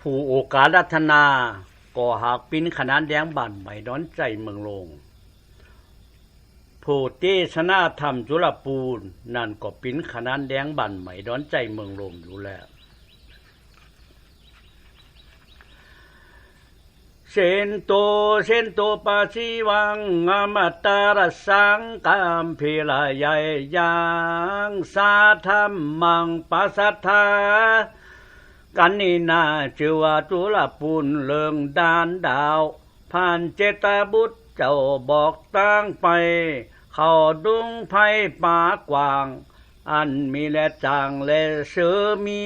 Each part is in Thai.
ผู้โอกาสรัตนาก่อหากปิ้นขนานแดงบ้านใหม่ดอนใจเมืองลงผู้เตชนาธรรมจุลปูนนั่นก็ปิ้นขนานแดงบ้านใหม่ดอนใจเมืองลงอยู่แล้วเซนโตเซนโตปาชิวังอมตารสังกามเพลายายยังสาธรรมังปัสสัทธา กันนี่นาชื่อว่าจุลปุนเลิงดานดาว ผ่านเจตบุตรเจ้าบอกตั้งไป เข้าดุงไผ่ป่ากว้าง อันมีและจางและเสือมี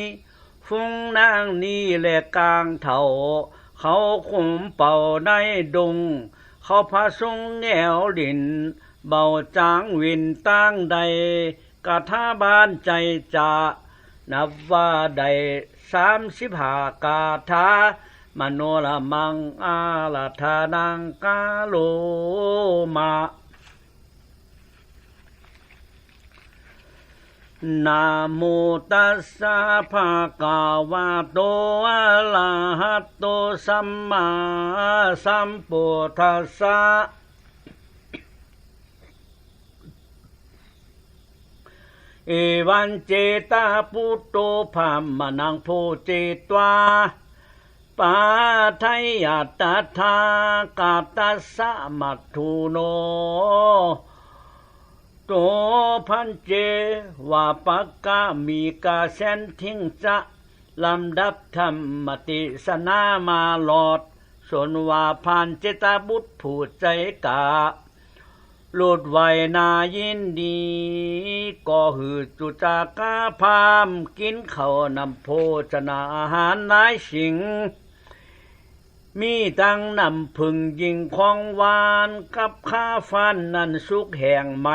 ฟุ้งนางนี่และกลางเถาเขาขุมเป่าในดง เขาพาสุงแนวดิน เบาจางวินตั้งใดกะท่าบ้านใจจะ นับว่าได้สามสิบห้ากาถามโนลมังอาลาธานังกาโลมานะโมตัสสะภะคะวะโตอะระหะโตสัมมาสัมพุทธัสสะ เอวันเจตาปุตโตภามมนังโพเจตวาปาไทยตถากาตัสสะมัตถุโนโตพันเจว่าปักกามีกาเซนทิ้งจะลำดับธรรมติสนามาหลอดสนว่าผ่านเจตาบุตรผู้ใจกา โลดไวนายินดี ก็หือจุจากาพามกินเขาวนำโภชนาอาหารนายสิง มีตั้งนำพึงยิงของหวานกับข้าฟันนั่นสุกแห่งไหม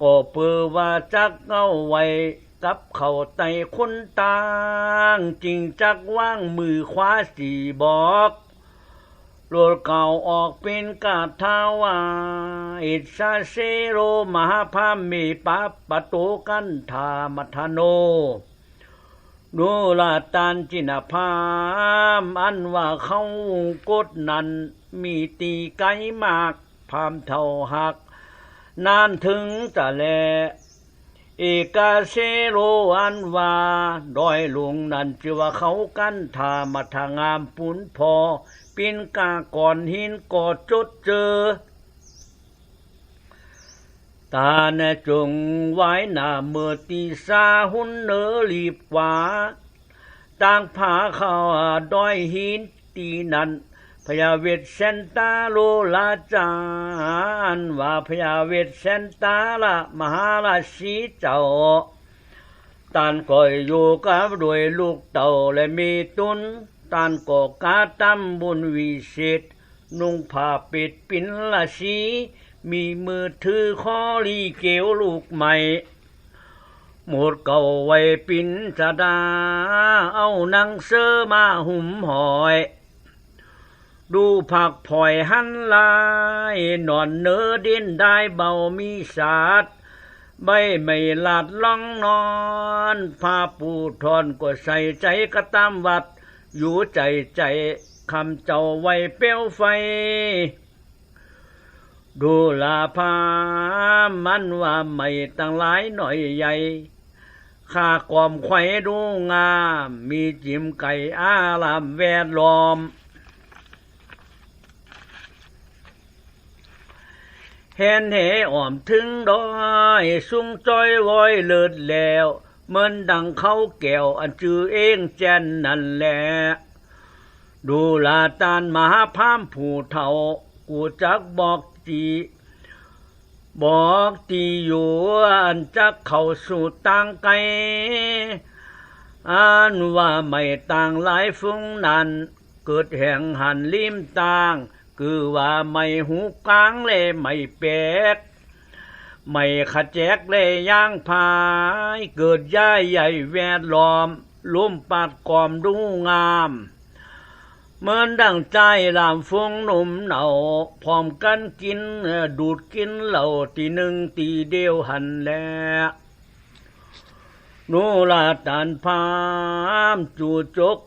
ก็เปือว่าจักเอาไว้กับเขาไตคนต่างจริงจักว่างมือขวาสีบอกโลดเก่าออกเป็นกาทาวา อิสาเซโรมหาพามีปัปปะโตกันธามัทโนดูลาตานจินพามอันว่าเขากดนั้นมีตีไกมากพามเท่าหัก นานถึงจะแล เอกาเซโรอันว่าดอยหลวงนันชื่อว่าเขากันทามาทางามปุนพอ ปินกาก่อนหินก่อจดเจอ ตาเนจงไว้หน้าเมื่อตีสาหุนเนอรีบกว่าต่างผาเข้าดอยหินตีนันพยาเวทเซนตาโลลาจานว่าพยาเวทเซนตาละมหาราชีเจ้าตานก็อยอยู่กับด้วยลูกเต่าและมีตุนตานก็กาตำบุญวิเศษนุ่งผ้าปิดปินละสี มีมือถือคอลีเกวลูกใหม่ หมดเก่าไว้ปินสดา เอานังเสือมาหุ่มหอย ดูผักผอยหันลาย นอนเนื้อดินได้เบามีสาดใบไม่หลาดล่องนอนผ้าปูทอนก็ใส่ใจกระตามวัด อยู่ใจใจคำเจ้าไว้เปี้ยวไฟ ดูลาพามันว่าไม่ตั้งหลายหน่อยใหญ่ข้ากอมไข่ดูงาม มีจิมไก่อารามแวดล้อม เห็นเหอ่อมถึงดอยสุงจ้อยวอยเลิศแล้วเหมือนดังเขาแก้วอันจือเองแจนนั่นแหละดูลาตานมหาพามผู้เฒ่า กูจักบอก จีบอกตีอยู่อันจักเข้าสู่ต่างไกลอันว่าไม่ต่างหลายฟุ้งนั้นเกิดแห่งหันลิมต่าง คือว่าไม่หูกลางเลยไม่แปลกไม่ขะแจกเลยย่างพาย เกิดย่ายใหญ่แวดล้อมลุ่มปัดกอมดูงาม เหมือนดั่งใจลามฟงหนุ่มเหนาพร้อมกันกินดูดกินเหล่าตีหนึ่งตีเดียวหันแหล้วนูลาตานพามจูจก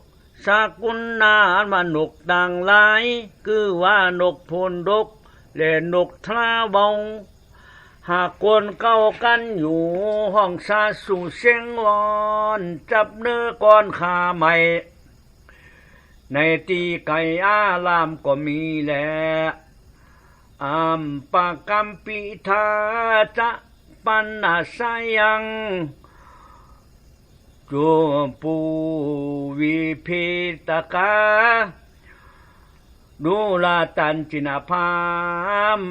สากุลนานมานกต่างหลาย คือว่านกพลดก และนกทราบงหากคนเก้ากันอยู่ห้องซาสู่เสียงวอน จับเนื้อก้อนขาใหม่ ในตีไก่อาลามก็มีแหละอามปากกำปิทาจะปันนาสายังจูปูวิพิตกาดูลาตันจินาพา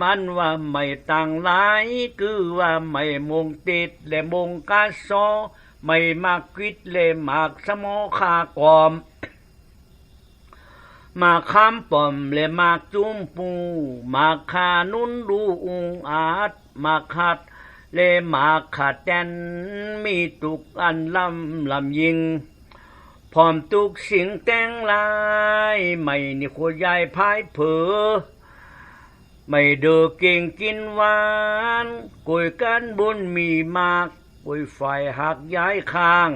มันว่าไม่ต่างหลายคือว่าไม่มงติดและมงกาโซไม่มากกิดและมากสมอคากอม มาคำปอมและมากจุมปู มาคานุนดูอุงอาจมาขัดแลมาขัดแตนมีตุกอันลำลำยิงพร้อมทุกสิงแต่งลาย ไม่นี่ขวดใหญ่พายเผอ ไม่เดือเก่งกินหวานกุยกันบุญมีมากกุยไฟหักย้ายข้าง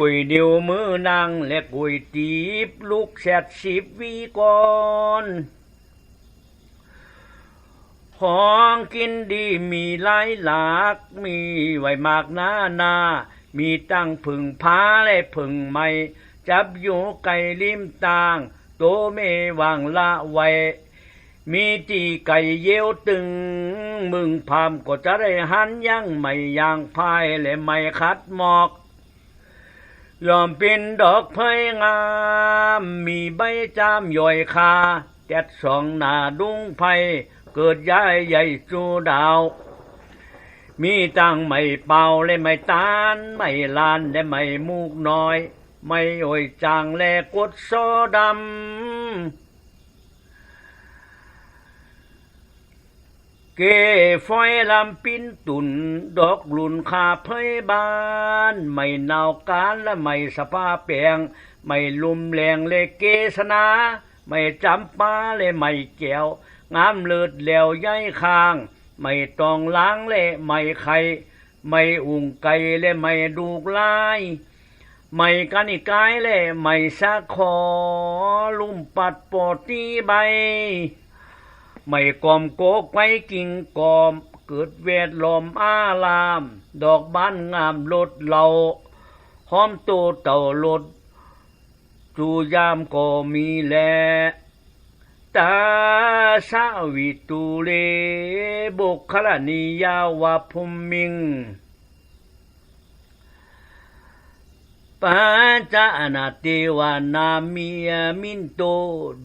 กุยเดียวมือนางและกุยตีบลูกแสดสิบวีก่อนของกินดีมีหลายหลากมีไว้มากหน้านา มีตั้งผึ่งพาและผึ่งไม่ จับอยู่ไก่ริมต่าง โตเมวางละไว้ มีตีไก่เยี่ยวตึง มึงพามก็จะได้หันยังไม่ยางพายและไม่คัดหมอก ยอมเป็นดอกเพยงาม มีใบจามย่อยคาแจ็ดสองหน้าดุงไพเกิดย้ายใหญ่จูดาว มีตังไม่เป่าและไม่ตานไม่ลานและไม่มูกน้อย ไม่โอยจางและกดโซดำ เกฟอยลำปินตุนดอกหลุนคาเพยบาน ไม่นาวการและไม่สภาแปลง ไม่ลุมแรงเลยเกษนา ไม่จำปาเลยไม่แก้ว งามเลิศแล้วย้ายคาง ไม่ต้องล้างและไม่ไข่ไม่อุ่งไก่และไม่ดูกลายไม่กันิกายและไม่สักขอลุ่มปัดปอตีใบ ไม่กอมโกกไว้กิ่งกอม เกิดเวทลมอาลาม ดอกบ้านงามลดเหล่าหอมโตเต่าลดจูยามก็มีแลตาสาวิตูเลบุคลนิยาวาพุมมิง ปัญจนาเทวานามีมินโต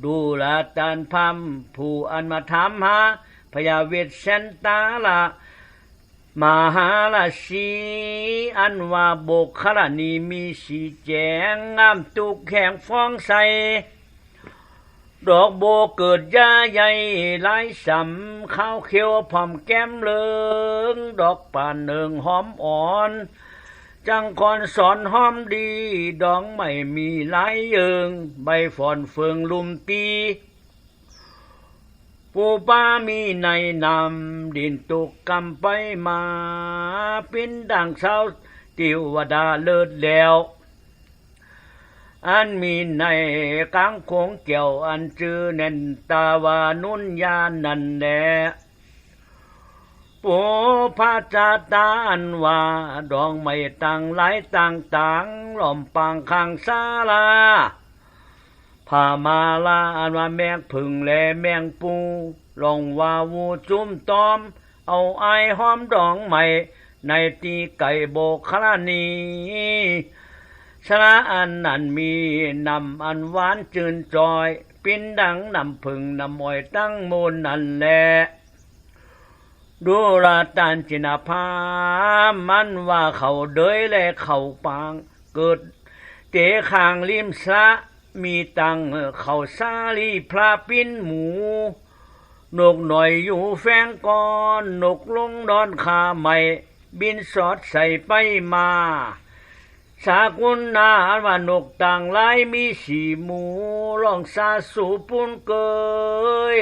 ดูลาตันพัมผู้อันมาถามหาพยาเวทเซนตาลามหาลาสีอันว่าบุคลนีมีสีแจงงามตุกแข่งฟองใสดอกโบเกิดยาใหญ่หลายสำข้าวเขียวผอมแก้มเลิงดอกป่านเนิงหอมอ่อน จังคอนสอนหอมดี ดองไม่มีหลายเยิง ใบฝอนเฟืองลุมตีปูป้ามีในนำดินตกกำไปมา เป็นดังเช้าติวดาเลิศแล้ว อันมีในกลางโคงเกี่ยวอันจือเน่นตาวานุนยานันแล ปูพาจาตาอันว่า ดองไม่ต่างหลายต่างต่างหล่อมปังข้างซาลาพามาลาอันว่าแมงผึ่งและแมงปูลองว่าวูจุ้มตอม เอาไอหอมดองใหม่ ในตีไก่โบคลานีชนะอันนั้นมีนำอันหวานจืนจอย ปินดังนำผึ่งนำมอยตั้งมูลนั่นแหละ ดูราตันจินาพามันว่าเขาเดยและเขาปาง เกิด เตะขางริมสะมีตังเขาซาลีพระปิ้นหมู นกหน่อยอยู่แฟงก่อนนกลงดอนขาใหม่ บินสอดใส่ไปมา สากุลนาว่านกต่างหลายมีสีหมูลองซาสูปุนเกย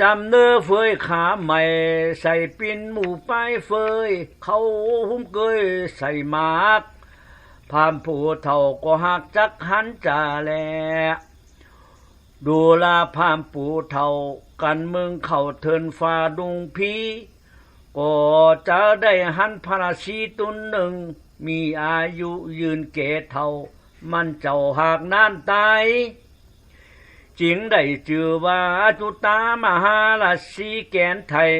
จำเนื้อเฟยขาใหม่ ใส่ปินหมูป้ายเฟย เขาหุ้มเกยใส่หมากพามผู้เท่าก็หักจักหันจ่าแล ดูลาพามผู้เท่ากันเมืองเข้าเทินฟ้าดุงพีก็จะได้หันพระราชีตุนหนึ่ง มีอายุยืนเกศเท่า มันเจ้าหากนานตาย จึงได้จือว่าจุตามหาราชีแกนไทย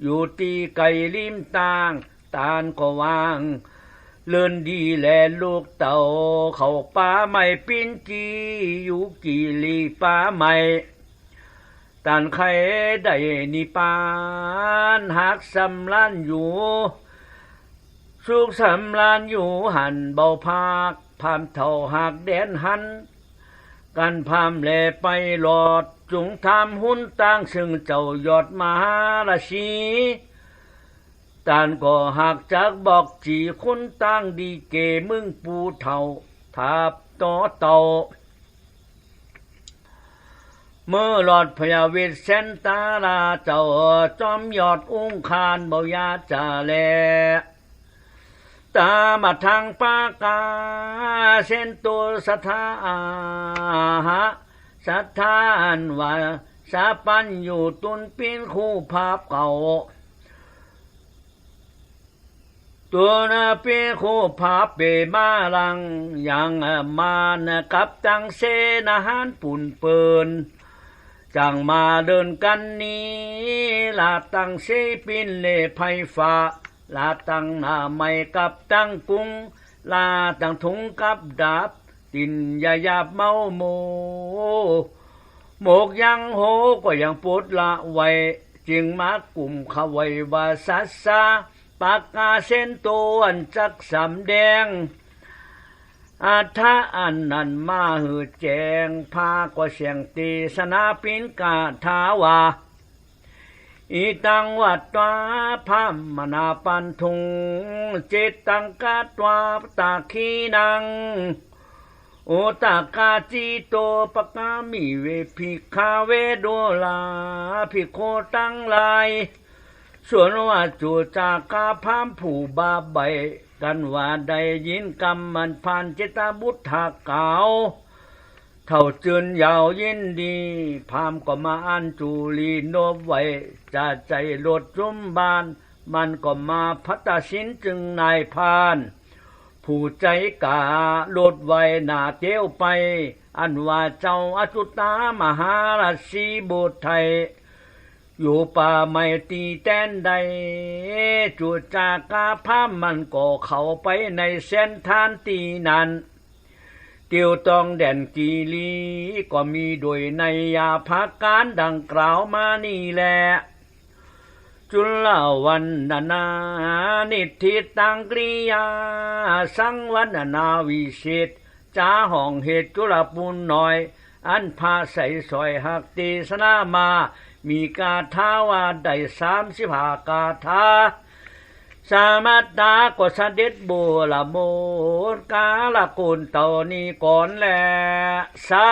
อยู่ตีไกลลิมตาง ตานก็วางเลื่อนดีแลลูกเต่า เขาป่าไม่ปิ้นจีอยู่กี่ลีป่าไม่ตันใครได้นิปานหักสำลานอยู่สุขสำลานอยู่หันเบาภาคพามเท่าหักแดนหัน กันพามแลไปหลอดจุงทำหุ้นตั้งซึ่งเจ้ายอดมหาราชีตานก็หักจากบอกจีคนตั้งดีเกมึงปูเท่าทับต่อเต่าเมื่อหลอดพยาเวทเซนตาลาเจ้าจอมยอดอุ้งคานเบายาจ่าแล ตามาทางปากาเส้นตัวสถาหะสถานว่าสาปันอยู่ตุนปีนคู่ภาพเก่า ตัวนาเปโคภาพเปมาลังยังมานกับตังเสนาหารปุ่นเปินจังมาเดินกันนี้ลาตังเสปินเลไพฟ้า ลาตังนาไม่กับตั้งกุงลาตังทุงกับดาบ ตินยาหยาบเมาโมหมกยังโหก็ยังปวดละไวจึงมากลุ่มขไวยว่าสัสสาปากกาเส้นตัวอันจักสำแดง อาทาอันนันมาหือแจงพากว่าเสียงตีสนาปินกาทาวา อีตังวัดตวาพามมนาปันทุงเจตังกาตวาตาคีนังโอตากาจีโตปกามิเวพิคาเวโดลาพิโคตังลายส่วนว่าจูจากาพามผู้บาใบกันว่าได้ยินกรรมมันผ่านเจตาบุตรเก่า เท่าจืนยาวยินดี พามก็มาอ่านจูลีโนบไว้จะใจโลดจุมบาน มันก็มาพัตสินจึงนายพาน ผู้ใจกาโลดไว้หนาเตี้ยวไป อันว่าเจ้าอจุตามหาราชีบุตรไทย อยู่ป่าไม่ตีแตนใดจูจากาพามมันก็เข้าไปในเส้นทานตีนั้น เตียวตองแดนกีลีก็มีโดยในยาพักการดังกล่าวมานี่แหละจุลวันนานานิทิตังกริยา สังวันนาวิเศษจ้าห้องเหตุจุลปุนน้อย อันพาใส่สอยหักตีสนามา มีกาทาว่าได้สามสิบหากาทา สมัตตาก็เสด็จบัวละโมดกาละกุลตอนี้ก่อนแหละสา